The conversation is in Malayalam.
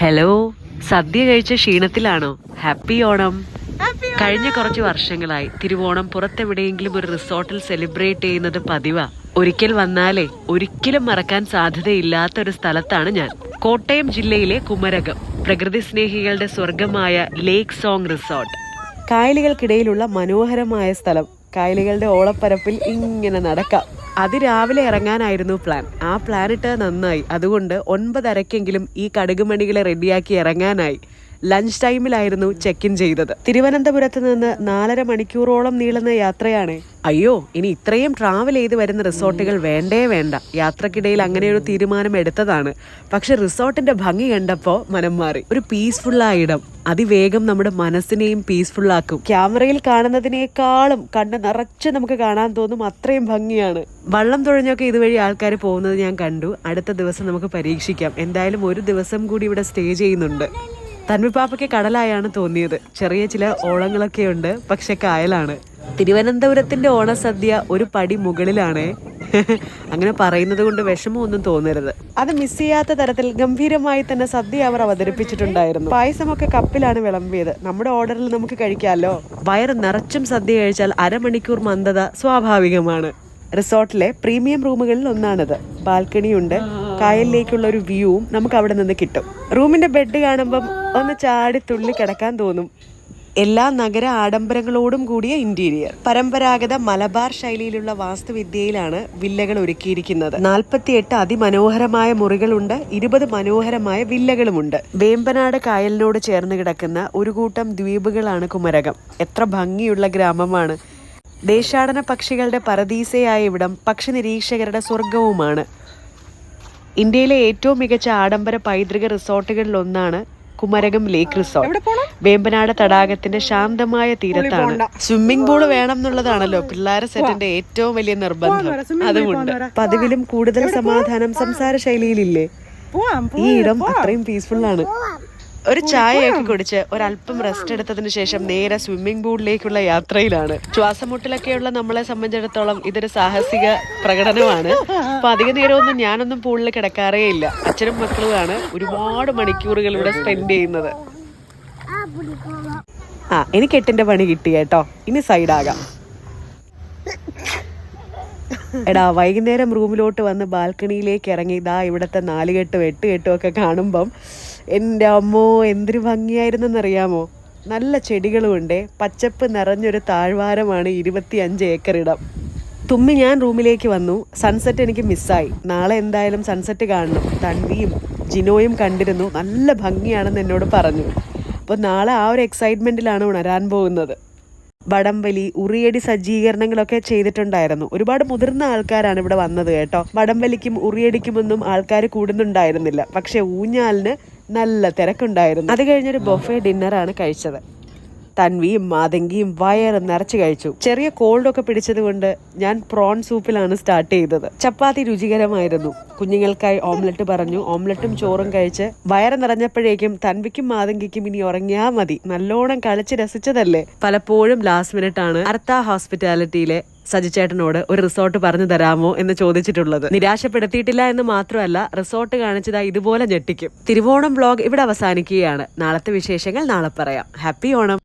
ഹലോ സദ്യ കഴിച്ച ക്ഷീണത്തിലാണോ? ഹാപ്പി ഓണം. കഴിഞ്ഞ കുറച്ച് വർഷങ്ങളായി തിരുവോണം പുറത്തെവിടെയെങ്കിലും ഒരു റിസോർട്ടിൽ സെലിബ്രേറ്റ് ചെയ്യുന്നത് പതിവാ. ഒരിക്കൽ വന്നാലേ ഒരിക്കലും മറക്കാൻ സാധ്യതയില്ലാത്ത ഒരു സ്ഥലത്താണ് ഞാൻ. കോട്ടയം ജില്ലയിലെ കുമരകം പ്രകൃതി സ്നേഹികളുടെ സ്വർഗമായ ലേക്ക് സോങ് റിസോർട്ട് കായലുകൾക്കിടയിലുള്ള മനോഹരമായ സ്ഥലം. കായലുകളുടെ ഓളപ്പരപ്പിൽ ഇങ്ങനെ നടക്കാം. അതിരാവിലെ ഇറങ്ങാനായിരുന്നു പ്ലാൻ ആ പ്ലാൻ ഇട്ട് നന്നായി. അതുകൊണ്ട് ഒൻപതരക്കെങ്കിലും ഈ കടുകുമണികളെ റെഡിയാക്കി ഇറങ്ങാനായി. ലഞ്ച് ടൈമിലായിരുന്നു ചെക്ക് ഇൻ ചെയ്തത്. തിരുവനന്തപുരത്ത് നിന്ന് നാലര മണിക്കൂറോളം നീളുന്ന യാത്രയാണ്. അയ്യോ ഇനി ഇത്രയും ട്രാവൽ ചെയ്ത് വരുന്ന റിസോർട്ടുകൾ വേണ്ടേ വേണ്ട. യാത്രക്കിടയിൽ അങ്ങനെ ഒരു തീരുമാനം എടുത്തതാണ്. പക്ഷെ റിസോർട്ടിന്റെ ഭംഗി കണ്ടപ്പോൾ മനം മാറി. ഒരു പീസ്ഫുൾ ആയ ഇടം. അതിവേഗം നമ്മുടെ മനസ്സിനെയും പീസ്ഫുൾ ആക്കും. ക്യാമറയിൽ കാണുന്നതിനേക്കാളും കണ്ണ് നിറച്ച് നമുക്ക് കാണാൻ തോന്നും അത്രയും ഭംഗിയാണ്. വള്ളം തുഴഞ്ഞൊക്കെ ഇതുവഴി ആൾക്കാർ പോകുന്നത് ഞാൻ കണ്ടു. അടുത്ത ദിവസം നമുക്ക് പരീക്ഷിക്കാം. എന്തായാലും ഒരു ദിവസം കൂടി ഇവിടെ സ്റ്റേ ചെയ്യുന്നുണ്ട്. തന്മിപ്പാപ്പയ്ക്ക് കടലായാണ് തോന്നിയത്. ചെറിയ ചില ഓളങ്ങളൊക്കെ ഉണ്ട് പക്ഷെ കായലാണ്. തിരുവനന്തപുരത്തിന്റെ ഓണസദ്യ ഒരു പടി മുകളിലാണ്. അങ്ങനെ പറയുന്നത് കൊണ്ട് വിഷമമൊന്നും തോന്നരുത്. അത് മിസ് ചെയ്യാത്ത തരത്തിൽ ഗംഭീരമായി തന്നെ സദ്യ അവർ അവതരിപ്പിച്ചിട്ടുണ്ടായിരുന്നു. പായസമൊക്കെ കപ്പിലാണ് വിളമ്പിയത്. നമ്മുടെ ഓർഡറിൽ നമുക്ക് കഴിക്കാമല്ലോ വയറ് നിറച്ചും സദ്യ കഴിച്ചാൽ അരമണിക്കൂർ മന്ദത സ്വാഭാവികമാണ്. റിസോർട്ടിലെ പ്രീമിയം റൂമുകളിൽ ഒന്നാണിത്. ബാൽക്കണിയുണ്ട് കായലിലേക്കുള്ള ഒരു വ്യൂവും നമുക്ക് അവിടെ നിന്ന് കിട്ടും. റൂമിന്റെ ബെഡ് കാണുമ്പം ഒന്ന് ചാടി തുള്ളി കിടക്കാൻ തോന്നും. എല്ലാ നഗര ആഡംബരങ്ങളോടും കൂടിയ ഇന്റീരിയർ പരമ്പരാഗത മലബാർ ശൈലിയിലുള്ള വാസ്തുവിദ്യയിലാണ് വില്ലകൾ ഒരുക്കിയിരിക്കുന്നത്. നാൽപ്പത്തിയെട്ട് അതിമനോഹരമായ മുറികളുണ്ട്. ഇരുപത് മനോഹരമായ വില്ലകളുമുണ്ട്. വേമ്പനാട് കായലിനോട് ചേർന്ന് കിടക്കുന്ന ഒരു കൂട്ടം ദ്വീപുകളാണ് കുമരകം. എത്ര ഭംഗിയുള്ള ഗ്രാമമാണ്. ദേശാടന പക്ഷികളുടെ പരദീസയായ ഇവിടം പക്ഷി നിരീക്ഷകരുടെ സ്വർഗവുമാണ് ഇന്ത്യയിലെ ഏറ്റവും മികച്ച ആഡംബര പൈതൃക റിസോർട്ടുകളിൽ ഒന്നാണ് കുമരകം ലേക്ക് റിസോർട്ട്. വേമ്പനാട് തടാകത്തിന്റെ ശാന്തമായ തീരത്താണ്. സ്വിമ്മിംഗ് പൂൾ വേണം എന്നുള്ളതാണല്ലോ പിള്ളേരെ സെറ്റിന്റെ ഏറ്റവും വലിയ നിർബന്ധം. അതുകൊണ്ട് പതിവിലും കൂടുതൽ സമാധാനം സംസാര ശൈലിയിലില്ലേ ഈ ഇടം അത്രയും പീസ്ഫുൾ ആണ്. ഒരു ചായയൊക്കെ കുടിച്ച് ഒരല്പം റെസ്റ്റ് എടുത്തതിന് ശേഷം നേരെ സ്വിമ്മിംഗ് പൂളിലേക്കുള്ള യാത്രയിലാണ്. ശ്വാസമുട്ടലൊക്കെയുള്ള നമ്മളെ സംബന്ധിച്ചിടത്തോളം ഇതൊരു സാഹസിക പ്രകടനമാണ്. അപ്പൊ അധിക നേരമൊന്നും ഞാനൊന്നും പൂളിൽ കിടക്കാറേ ഇല്ല. അച്ഛനും മക്കളുമാണ് ഒരുപാട് മണിക്കൂറുകൾ ഇവിടെ സ്പെൻഡ് ചെയ്യുന്നത്. ആ എനിക്ക് എട്ടിന്റെ പണി കിട്ടി കേട്ടോ. ഇനി സൈഡാകാം എടാ വൈകുന്നേരം റൂമിലോട്ട് വന്ന് ബാൽക്കണിയിലേക്ക് ഇറങ്ങി ഇതാ ഇവിടുത്തെ നാലുകെട്ടും എട്ട് കെട്ടും ഒക്കെ കാണുമ്പം എന്റെ അമ്മോ എന്തൊരു ഭംഗിയായിരുന്നെന്നറിയാമോ? നല്ല ചെടികളും ഉണ്ട് പച്ചപ്പ് നിറഞ്ഞൊരു താഴ്വാരമാണ് ഏക്കർ ഇടം. തുമ്മി ഞാൻ റൂമിലേക്ക് വന്നു. സൺസെറ്റ് എനിക്ക് മിസ്സായി. നാളെ എന്തായാലും സൺസെറ്റ് കാണണം. തൻവിയും ജിനോയും കണ്ടിരുന്നു. നല്ല ഭംഗിയാണെന്ന് എന്നോട് പറഞ്ഞു. അപ്പോൾ നാളെ ആ ഒരു എക്സൈറ്റ്മെന്റിലാണ് ഉണരാൻ പോകുന്നത്. വടംവലി ഉറിയടി സജ്ജീകരണങ്ങളൊക്കെ ചെയ്തിട്ടുണ്ടായിരുന്നു. ഒരുപാട് മുതിർന്ന ആൾക്കാരാണ് ഇവിടെ വന്നത് കേട്ടോ. വടംവലിക്കും ഉറിയടിക്കുമൊന്നും ആൾക്കാർ കൂടുന്നുണ്ടായിരുന്നില്ല. പക്ഷെ ഊഞ്ഞാലിന് നല്ല തിരക്കുണ്ടായിരുന്നു. അത് കഴിഞ്ഞൊരു ബൊഫെ ഡിന്നറാണ് കഴിച്ചത്. തൻവിയും മാതങ്കിയും വയറ് നിറച്ച് കഴിച്ചു. ചെറിയ കോൾഡൊക്കെ പിടിച്ചത് കൊണ്ട് ഞാൻ പ്രോൺ സൂപ്പിലാണ് സ്റ്റാർട്ട് ചെയ്തത്. ചപ്പാത്തി രുചികരമായിരുന്നു. കുഞ്ഞുങ്ങൾക്കായി ഓംലെറ്റ് പറഞ്ഞു. ഓംലെറ്റും ചോറും കഴിച്ച് വയറ് നിറഞ്ഞപ്പോഴേക്കും തൻവിക്കും മാതങ്കിക്കും ഇനി ഉറങ്ങിയാ മതി. നല്ലോണം കളിച്ച് രസിച്ചതല്ലേ? പലപ്പോഴും ലാസ്റ്റ് മിനിറ്റ് ആണ് അർത്ത ഹോസ്പിറ്റാലിറ്റിയിലെ സജിച്ചേട്ടനോട് ഒരു റിസോർട്ട് പറഞ്ഞു തരാമോ എന്ന് ചോദിച്ചിട്ടുള്ളത്. നിരാശപ്പെടുത്തിയിട്ടില്ല എന്ന് മാത്രമല്ല റിസോർട്ട് കാണിച്ചതാ ഇതുപോലെ ഞെട്ടിക്കും. തിരുവോണം ബ്ലോഗ് ഇവിടെ അവസാനിക്കുകയാണ്. നാളത്തെ വിശേഷങ്ങൾ നാളെ പറയാം. ഹാപ്പി ഓണം.